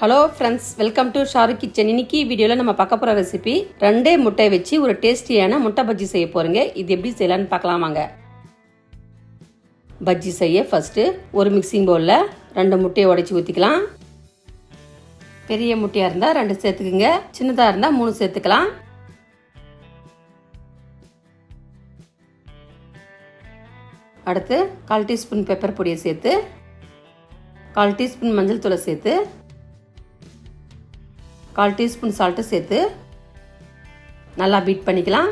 Hello friends welcome to Sharu kitchen இன்னைக்கு வீடியோவில் நம்ம பார்க்க போகிற ரெசிபி ரெண்டே முட்டை வச்சு ஒரு டேஸ்டியான முட்டை பஜ்ஜி செய்ய போகிறீங்க இது எப்படி செய்யலான்னு பார்க்கலாம் வாங்க. பஜ்ஜி செய்ய ஃபஸ்ட்டு ஒரு மிக்சிங் பவுலில் ரெண்டு முட்டையை உடைச்சி ஊற்றிக்கலாம் பெரிய முட்டையாக இருந்தால் ரெண்டு சேர்த்துக்குங்க. சின்னதாக இருந்தால் மூணு சேர்த்துக்கலாம். அடுத்து கால் டீஸ்பூன் பெப்பர் பொடியை சேர்த்து கால் டீஸ்பூன் மஞ்சள் தூளை சேர்த்து கால் டீஸ்பூன் சால்ட்டு சேர்த்து நல்லா பீட் பண்ணிக்கலாம்.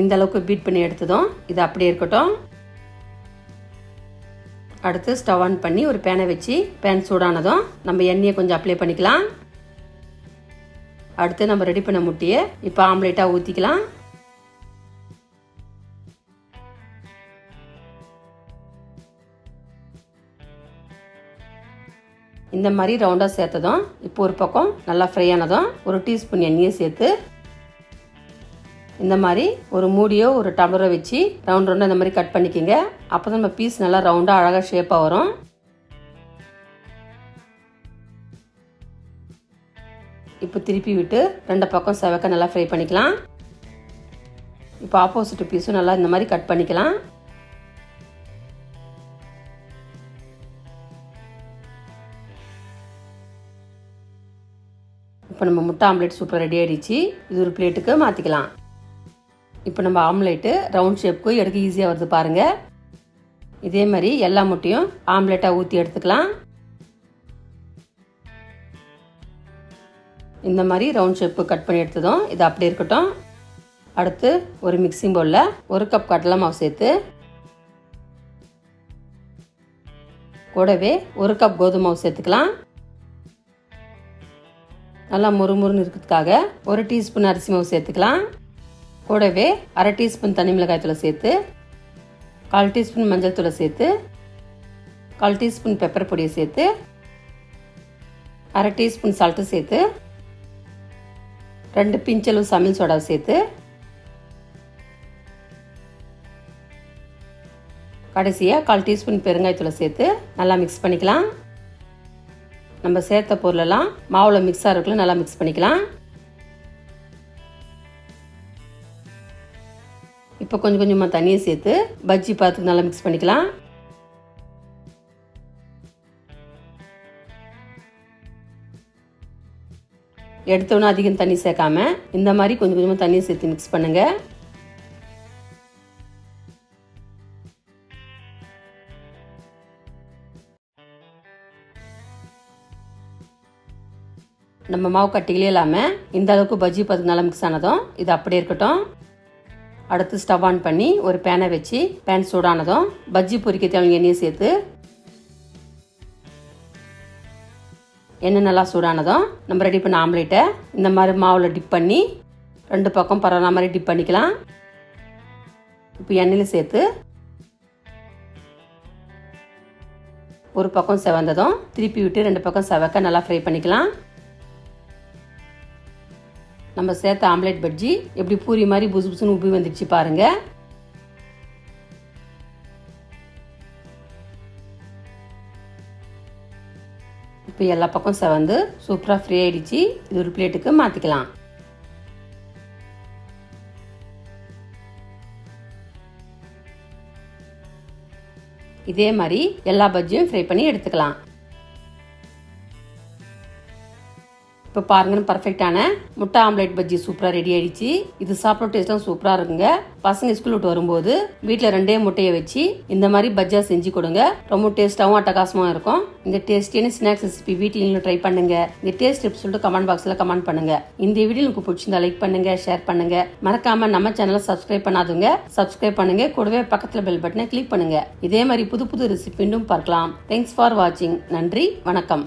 இந்த அளவுக்கு பீட் பண்ணி எடுத்ததும் இது அப்படியே இருக்கட்டும். அடுத்து ஸ்டவ் ஆன் பண்ணி ஒரு பேனை வச்சு பேன் சூடானதும் நம்ம எண்ணெயை கொஞ்சம் அப்ளை பண்ணிக்கலாம். அடுத்து நம்ம ரெடி பண்ண முட்டையை இப்போ ஆம்லேட்டாக ஊற்றிக்கலாம் இந்த மாதிரி ரவுண்டாக சேர்த்ததும் இப்போ ஒரு பக்கம் நல்லா ஃப்ரை ஆனதும் ஒரு டீஸ்பூன் எண்ணெயை சேர்த்து இந்த மாதிரி ஒரு மூடியோ ஒரு டம்ளரோ வச்சு ரவுண்ட் ரவுண்டாக இந்த மாதிரி கட் பண்ணிக்கோங்க. அப்போ தான் நம்ம பீஸ் நல்லா ரவுண்டாக அழகாக ஷேப்பாக வரும். இப்போ திருப்பி விட்டு ரெண்டு பக்கம் செவக்க நல்லா ஃப்ரை பண்ணிக்கலாம். இப்போ ஆப்போசிட் பீஸும் நல்லா இந்த மாதிரி கட் பண்ணிக்கலாம். இப்போ நம்ம முட்டை ஆம்லேட் சூப்பர் ரெடி ஆகிடுச்சு இது ஒரு பிளேட்டுக்கு மாற்றிக்கலாம் இப்போ நம்ம ஆம்லேட்டு ரவுண்ட் ஷேப்புக்கு எடுக்க ஈஸியாக வருது பாருங்கள் இதே மாதிரி எல்லா முட்டையும் ஆம்லேட்டாக ஊற்றி எடுத்துக்கலாம். இந்த மாதிரி ரவுண்ட் ஷேப்பு கட் பண்ணி எடுத்ததும் இது அப்படி இருக்கட்டும். அடுத்து ஒரு மிக்சிங் பவுலில் ஒரு கப் கடலை மாவு சேர்த்து கூடவே ஒரு கப் கோதுமை மாவு சேர்த்துக்கலாம். நல்லா முறுமுறுன்னு இருக்கிறதுக்காக ஒரு டீஸ்பூன் அரிசி மாவு சேர்த்துக்கலாம். கூடவே அரை டீஸ்பூன் தனி மிளகாய் தூளை சேர்த்து கால் டீஸ்பூன் மஞ்சள் தூளை சேர்த்து கால் டீஸ்பூன் பெப்பர் பொடியை சேர்த்து அரை டீஸ்பூன் சால்ட்டு சேர்த்து ரெண்டு பிஞ்சளவு சமையல் சோடாவை சேர்த்து கடைசியாக கால் டீஸ்பூன் பெருங்காயத்தூளை சேர்த்து நல்லா மிக்ஸ் பண்ணிக்கலாம். நம்ம சேர்த்த பொருளெல்லாம் மாவில் மிக்ஸ் ஆகிறதுக்குள்ள நல்லா மிக்ஸ் பண்ணிக்கலாம். இப்போ கொஞ்சம் கொஞ்சமாக தண்ணியை சேர்த்து பஜ்ஜி பார்த்து நல்லா மிக்ஸ் பண்ணிக்கலாம். எடுத்தோன்னே அதிகம் தண்ணி சேர்க்காம இந்த மாதிரி கொஞ்சம் கொஞ்சமாக தண்ணியை சேர்த்து மிக்ஸ் பண்ணுங்க. நம்ம மாவு கட்டிகளே இல்லாமல் இந்த அளவுக்கு பஜ்ஜி பார்த்து நல்லா மிக்ஸ் ஆனதும் இது அப்படியே இருக்கட்டும். அடுத்து ஸ்டவ் ஆன் பண்ணி ஒரு பேனை வச்சு பேன் சூடானதும் பஜ்ஜி பொரிக்க தேவையான எண்ணெயை சேர்த்து எண்ணெய் நல்லா சூடானதும் நம்ம ரெடி பண்ண ஆம்லேட்டை இந்த மாதிரி மாவில் டிப் பண்ணி ரெண்டு பக்கம் பரவாயில்ல மாதிரி டிப் பண்ணிக்கலாம். இப்போ எண்ணெயில் சேர்த்து ஒரு பக்கம் செவந்ததும் திருப்பி விட்டு ரெண்டு பக்கம் செவக்க நல்லா ஃப்ரை பண்ணிக்கலாம். நம்ம சேர்த்த ஆம்லேட் பஜ்ஜி எப்படி பூரி மாதிரி புசு புசுன்னு உப்பி வந்துடுச்சு பாருங்கள் இப்போ எல்லா பக்கம் செவந்து சூப்பராக ஃப்ரீ ஆகிடுச்சு இது ஒரு பிளேட்டுக்கு மாற்றிக்கலாம் இதே மாதிரி எல்லா பஜ்ஜியும் ஃப்ரை பண்ணி எடுத்துக்கலாம். இப்போ பாருங்கன்னு பர்ஃபெக்டான முட்டை ஆம்லேட் பஜ்ஜி சூப்பராக ரெடி ஆயிடுச்சு. இது சாப்பிட டேஸ்ட்லாம் சூப்பராக இருக்குங்க. பசங்க ஸ்கூல் விட்டு வரும்போது வீட்டில் ரெண்டே முட்டையை வச்சு இந்த மாதிரி பஜ்ஜா செஞ்சு கொடுங்க. ரொம்ப டேஸ்ட்டாகவும் அட்டகாசமாக இருக்கும். இந்த டேஸ்டியான ஸ்நாக்ஸ் ரெசிபி வீட்டில் ட்ரை பண்ணுங்க. இந்த டேஸ்ட் டிப்ஸ் சொல்லிட்டு கமெண்ட் பாக்ஸில் கமெண்ட் பண்ணுங்க. இந்த வீடியோ உங்களுக்கு பிடிச்சிருந்தா லைக் பண்ணுங்க ஷேர் பண்ணுங்க. மறக்காம நம்ம சேனலை சப்ஸ்கிரைப் பண்ணாதுங்க சப்ஸ்கிரைப் பண்ணுங்க. கூடவே பக்கத்தில் பெல் பட்டனை கிளிக் பண்ணுங்க. இதே மாதிரி புது புது ரெசிபி மீண்டும் பார்க்கலாம். தேங்க்ஸ் ஃபார் வாட்சிங் நன்றி வணக்கம்.